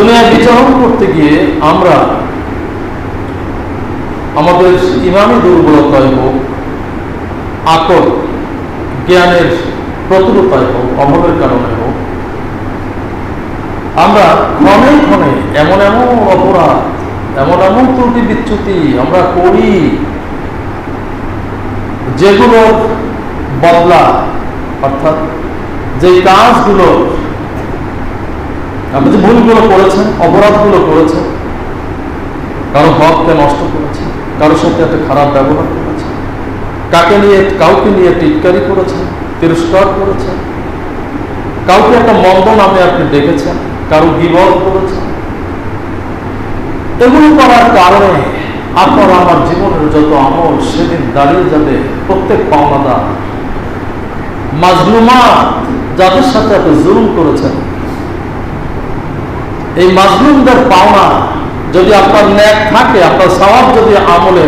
দুনিয়ায় বিচরণ করতে গিয়ে আমরা আমাদের ইমামি দুর্বলতায় হোক আকর জ্ঞানের প্রতুলতায় হোক অভাবের কারণে হোক আমরা ক্ষণে ক্ষণে এমন এমন অপরাধ এমন এমন ত্রুটি বিচ্যুতি আমরা করি যেগুলোর বদলা অর্থাৎ যে কাজগুলো আপনি যে ভুলগুলো করেছেন, অপরাধগুলো করেছেন, কারও হককে নষ্ট করেছেন কারোর সাথে একটা খারাপ ব্যবহার করেছেন, কাকে নিয়ে, কাউকে নিয়ে টিটকারি করেছেন, তিরস্কার করেছেন, কাউকে একটা মন্দ নামে আপনি দেখেছেন কারও বিবদ করেছেন, এগুলো করার কারণে আপনার আমার জীবনের যত আমল সেদিন দাঁড়িয়ে যাবে প্রত্যেক পাওনাদার মাজলুমা যাদের সাথে আপনি জুলুম করেছেন এই মাজলুমদের পাওনা যদি আপনার ন্যাক থাকে, আপনার স্বভাব যদি আমলে,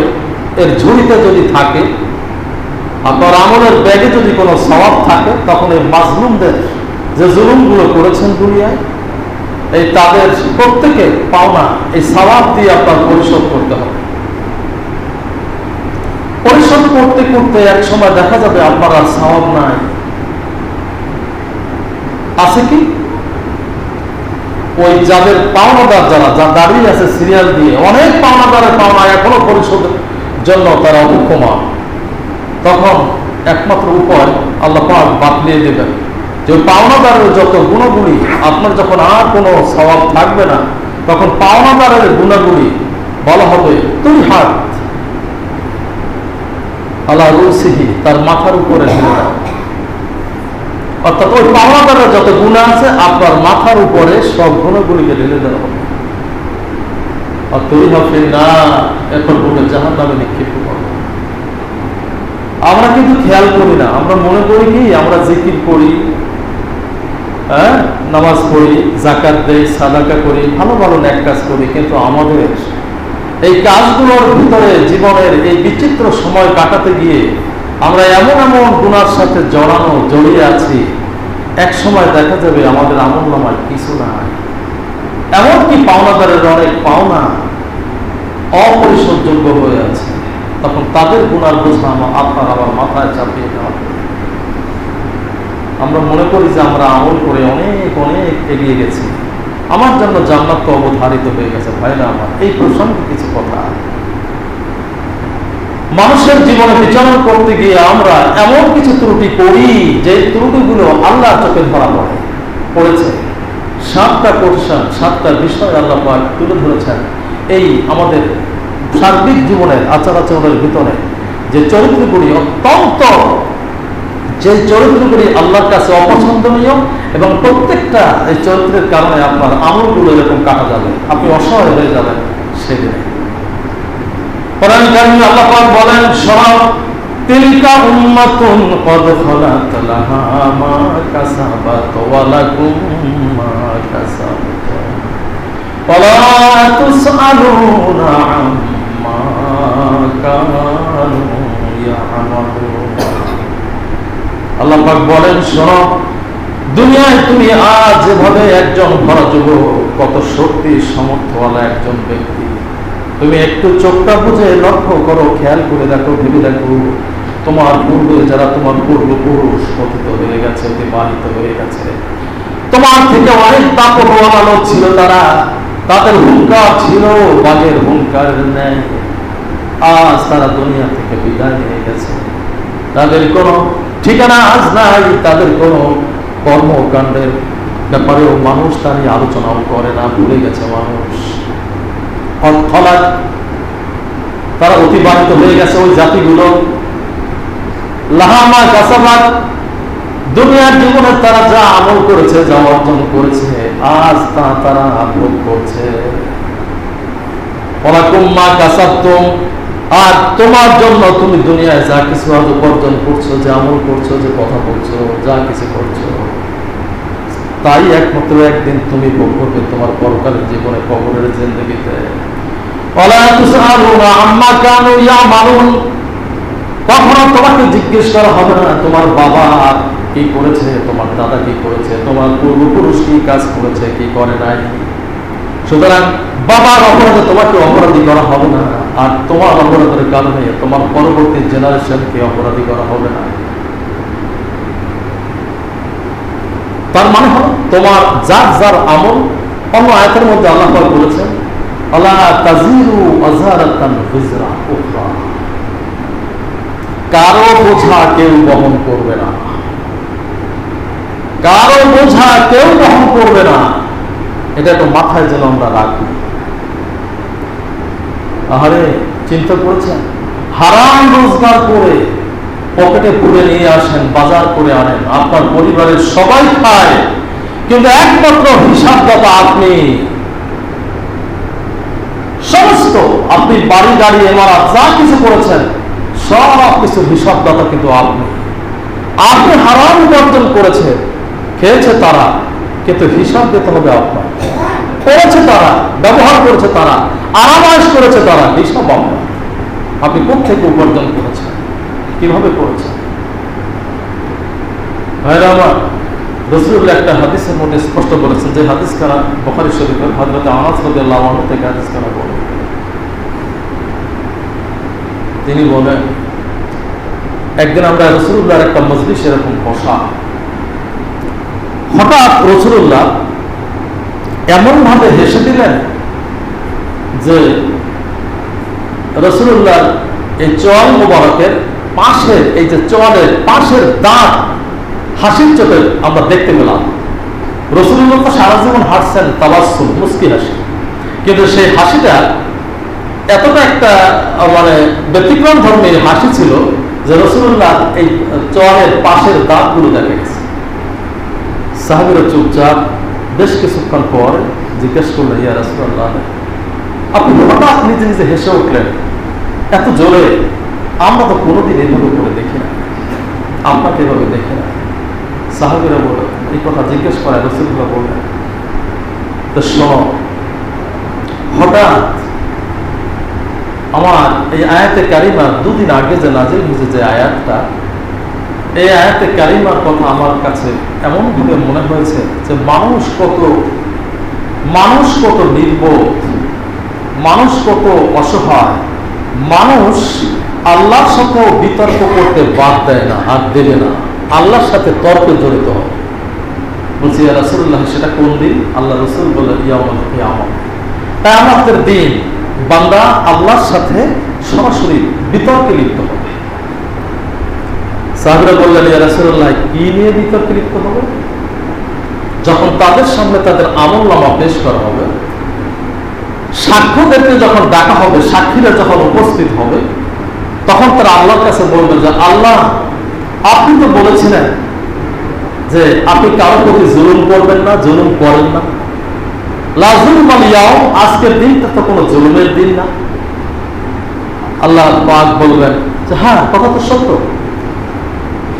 এর ঝুড়িতে যদি থাকে, আপনার আমলের ব্যাগে যদি কোনো স্বভাব থাকে, তখন এই মাজলুমদের যে জুলুমগুলো করেছেন দুনিয়ায়, এই তাদের প্রত্যেকে পাওনা, এই স্বভাব দিয়ে আপনার পরিশোধ করতে হবে। পরিশোধ করতে করতে এক সময় দেখা যাবে আপনার আর স্বভাব নাই। আছে কি? ওই যাদের পাওনাদার যারা যা দাঁড়িয়ে আছে সিরিয়াল দিয়ে, অনেক পাওনাদারের পাওনা এখনও পরিশোধের জন্য তারা অপমান তখন একমাত্র উপায় আল্লাহ বাতলিয়ে দেবেন যে পাওনাদারের যত গুণগুলি আপনার যখন আর কোনো স্বভাব থাকবে না, তখন পাওনাদারের গুণাগুলি বলা হবে তুই হাত আল্লাহ রুসিহি তার মাথার উপরে দাও। অর্থাৎ ওই পাওনাদারের যত গুণ আছে, আপনার মাথার উপরে সব গুণগুলিকে ঢেলে দেওয়া হবে। আর তুই হবে না এখন বলে জাহান নামে নিক্ষিপ্ত করব আমরা কিন্তু খেয়াল করি না, আমরা মনে করি কি, আমরা জিকির করি হ্যাঁ নামাজ পড়ি জাকাত দেই, সাদাকা করি, ভালো ভালো ন্যাক কাজ করি, কিন্তু আমাদের এই কাজগুলোর ভিতরে জীবনের এই বিচিত্র সময় কাটাতে গিয়ে আমরা এমন এমন গুণার সাথে জড়ানো, জড়িয়ে আছি, এক সময় দেখা যাবে আমাদের আমল নামায় কিছু নাই। এমনকি পাওনাদারের অনেক পাওনা অপরিশোধযোগ্য হয়ে আছে। তখন তাদের গুণার বোঝা আপনার আবার মাথায় চাপিয়ে দেওয়া আমরা মনে করি যে আমরা আমল করে অনেক অনেক এগিয়ে গেছি। আমার জন্য জান্নাত অবধারিত হয়ে গেছে ভাই না আমার, এই প্রসঙ্গে কিছু কথা মানুষের জীবনে বিচরণ করতে গিয়ে আমরা এমন কিছু ত্রুটি করি, যে ত্রুটিগুলো আল্লাহ চোখে ধরা পড়ে। পড়েছে। সাতটা কোর্শন সাতটা বিষয় আল্লাহ তুলে ধরেছেন এই আমাদের সার্বিক জীবনের আচার আচরণের ভিতরে। যে চরিত্রগুলি অত্যন্ত, যে চরিত্রগুলি আল্লাহর কাছে অপছন্দনীয় এবং প্রত্যেকটা এই চরিত্রের কারণে আপনার আমলগুলো এরকম কাটা যাবে। আপনি অসহায় হয়ে যাবেন সেদিনে। কোরআন আল্লাহ পাক বলেন সব তিলকা উম্মাতুন কদ লাহা মা কাসাবাত ওয়া লাকুম মা কাসাবতুম ওয়ালা তুসআলুনা আম্মা কানু আল্লাহ পাক বলেন শোনো দুনিয়ায় তুমি আজ যেভাবে একজন ভরা যুবক, কত শক্তি সামর্থ্যওয়ালা একজন ব্যক্তি তুমি একটু চোখটা বুঝে লক্ষ্য করো, খেয়াল করে দেখো, ভেবে দেখো। তোমার পূর্বে যারা তোমার পূর্বপুরুষ পতিত হয়ে গেছে, অতিবাহিত হয়ে গেছে, তোমার থেকে অনেক তাপবান লোক ছিল তারা। তাদের হুঙ্কার ছিল, বাঘের হুঙ্কারের ন্যায় আজ তারা দুনিয়া থেকে বিদায় নিয়ে গেছে। তাদের কোনো ঠিকানা আজ নাই, তাদের কোনো কর্মকাণ্ডের ব্যাপারেও মানুষ তারই নিয়ে আলোচনাও করে না, ভুলে গেছে মানুষ। তারা অতিবাহিত হয়ে গেছে ওই জাতিগুলো। দুনিয়ার জীবনে তারা যা আমল করেছে, যা অর্জন করেছে, আজ তা তারা ভোগ করছে। আর তোমার জন্য তুমি দুনিয়ায় যা কিছু আজ উপার্জন করছ, যে আমল করছ, যে কথা বলছো, যা কিছু করছ, তাই একমাত্র একদিন তুমি ভোগ করবে তোমার পরকালের জীবনে কবরের জিন্দগিতে কখনো তোমাকে জিজ্ঞেস করা হবে না, তোমার বাবা কি করেছে, তোমার দাদা কি করেছে, তোমার পূর্বপুরুষ কি কাজ করেছে, কি করে নাই। সুতরাং বাবার অপরাধে তোমাকে অপরাধী করা হবে না, আর তোমার অপরাধের কারণে তোমার পরবর্তী জেনারেশনকে অপরাধী করা হবে না। তার মানে হলো, তোমার যার যার আমল, অন্য আয়াতের মধ্যে আল্লাহ বলেছেন কারও বোঝা কেউ বহন করবে না। কারও বোঝা কেউ বহন করবে না। এটা একটু মাথায় যেন আমরা রাখি। আহারে, চিন্তা করেছেন? হারাম রোজগার করে পকেটে পুরে নিয়ে আসেন, বাজার করে আনেন, আপনার পরিবারের সবাই খায়। কিন্তু একমাত্র হিসাবদাতা আপনি সমস্ত আপনি বাড়ি, গাড়ি, এমারাত যা কিছু করেছেন, সব কিছু হিসাবদাতা কিন্তু আপনি। আপনি হারাম উপার্জন করেছে, খেয়েছে তারা, কিন্তু হিসাব দিতে হবে আপনার। করেছে তারা, ব্যবহার করেছে তারা আরামাস করেছে তারা, হিসাব আপনার। আপনি কোথেকে উপার্জন করেছেন? কীভাবে করেছেন? ভাইরা আমার একটা হাদিসের মধ্যে স্পষ্ট করেছেন যে হাদিস খানা বখারি শরীফের হজরত আনাস রাদিয়াল্লাহু আনহু থেকে হাদিস খানা বলেন তিনি বলেন, একদিন আমরা রসুল্লাহর একটা মজলিস এরকম বসা। হঠাৎ রসুল্লাহ এমন ভাবে হেসে দিলেন যে রসুল্লাহ এই চল মোবারকের পাশের, এই যে চলের পাশের দাঁত হাসির চোখে আমরা দেখতে পেলাম। রসুল্লাহ তো সারা জীবন হাসছেন তাবাসুম মুস্কি হাসি। কিন্তু সেই হাসিটা এতটা একটা মানে ব্যতিক্রম ধর্মের হাসি ছিল যে রসুল্লাহ এই চরের পাশের দাঁতগুলো দেখা গেছে। সাহাবিরা চুপচাপ বেশ কিছুক্ষণ পর জিজ্ঞেস করলেন ইয়া রসুল্লাহ আপনি হঠাৎ নিজে নিজে হেসে উঠলেন। এত জোরে আমরা তো কোনোদিন এভাবে করে দেখি না। আপনাকে এভাবে দেখি না। সাহাবিরা বলে এই কথা জিজ্ঞেস করে রসুল্লাহ বললেন, তো শোনো, হঠাৎ আমার এই আয়াতে কারিমা দুদিন আগে যে নাজিল হয়েছে যে আয়াতটা, এই আয়াতে কারিমার কথা আমার কাছে এমন ভাবে মনে হয়েছে যে মানুষ কত মানুষ কত নির্বোধ, মানুষ কত অসহায়, মানুষ আল্লাহর সাথেও বিতর্ক করতে বাদ দেয় না আর দেবে না, আল্লাহর সাথে তর্কে জড়িত হবে। বলছি রাসূলুল্লাহ, সেটা কোন দিন? আল্লাহ রসুল বললেন ইয়ামুল কিয়ামত তাই আমাদের দিন বান্দা আল্লাহর সাথে সরাসরি বিতর্কে লিপ্ত হবে। সাহাবিরা বললেন, ইয়া কি নিয়ে বিতর্কে লিপ্ত হবে? যখন তাদের সামনে তাদের আমল নামা পেশ করা হবে, সাক্ষ্যদেরকে যখন ডাকা হবে, সাক্ষীরা যখন উপস্থিত হবে, তখন তারা আল্লাহর কাছে বলবে যে, আল্লাহ, আপনি তো বলেছিলেন যে আপনি কারও প্রতি জুলুম করবেন না, জুলুম করেন না। মালিয়াও আজকের দিনটা তো কোনো জুলুমের দিন না। আল্লাহ বলবেন যে হ্যাঁ কথা তো সত্য।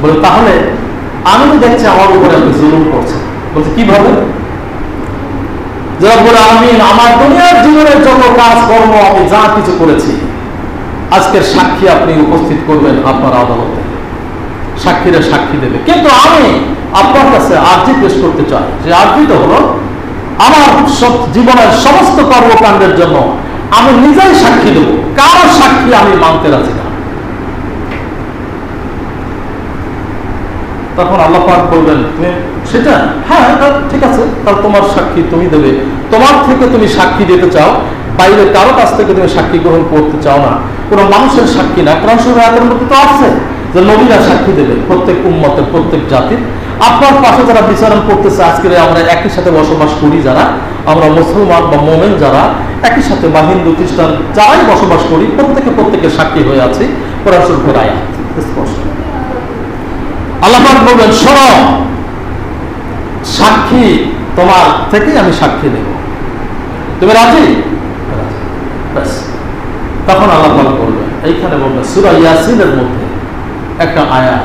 বলে, তাহলে আমি তো দেখছি আমার উপরে জুলুম করছেন বলছে, কীভাবে? আমার দুনিয়ার জীবনের যত কাজ কর্ম আমি যা কিছু করেছি, আজকের সাক্ষী আপনি উপস্থিত করবেন আপনার আদালতে। সাক্ষীরা সাক্ষী দেবে। কিন্তু আমি আপনার কাছে আর্জি পেশ করতে চাই। যে আর্জিটা হলো আমার জীবনের সমস্ত কর্মকাণ্ডের জন্য আমি নিজেই সাক্ষী দেব। কারও সাক্ষী আমি মানতে রাজি না। তখন আল্লাহ পাক বলবেন তুমি সেটা? হ্যাঁ ঠিক আছে তাহলে তোমার সাক্ষী তুমি দেবে। তোমার থেকে তুমি সাক্ষী দিতে চাও, বাইরে কারও কাছ থেকে তুমি সাক্ষী গ্রহণ করতে চাও না। কোনো মানুষের সাক্ষী না কোরআন আয়াতের মধ্যে তো আছে যে নবীরা সাক্ষী দেবে প্রত্যেক উম্মতের প্রত্যেক জাতির। আপনার পাশে যারা বিচারণ করতেছে আজকে আমরা একই সাথে বসবাস করি যারা, আমরা মুসলমান বা মোমেন যারা, একই সাথে বা হিন্দু, খ্রিস্টান যারাই বসবাস করি, প্রত্যেকে প্রত্যেকে সাক্ষী হয়ে আছে আল্লাহ বলবেন সাক্ষী তোমার থেকেই আমি সাক্ষী নেব। তুমি রাজি। তখন আল্লাহ বলবেন, এইখানে বলবেন, সুরা ইয়াসিনের মধ্যে একটা আয়াত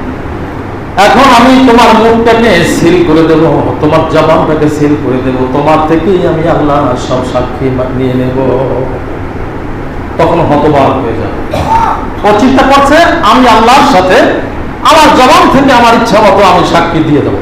এখন আমি তোমার মুখটাকে সিল করে দেব, তোমার জবানটাকে সিল করে দেব, তোমার থেকেই আমি আল্লাহ সব সাক্ষী নিয়ে নেব। তখন হতবাক হয়ে যাবে। ও চিন্তা করছে, আমি আল্লাহর সাথে আমার জবান থেকে আমার ইচ্ছা মতো আমি সাক্ষী দিয়ে দেবো।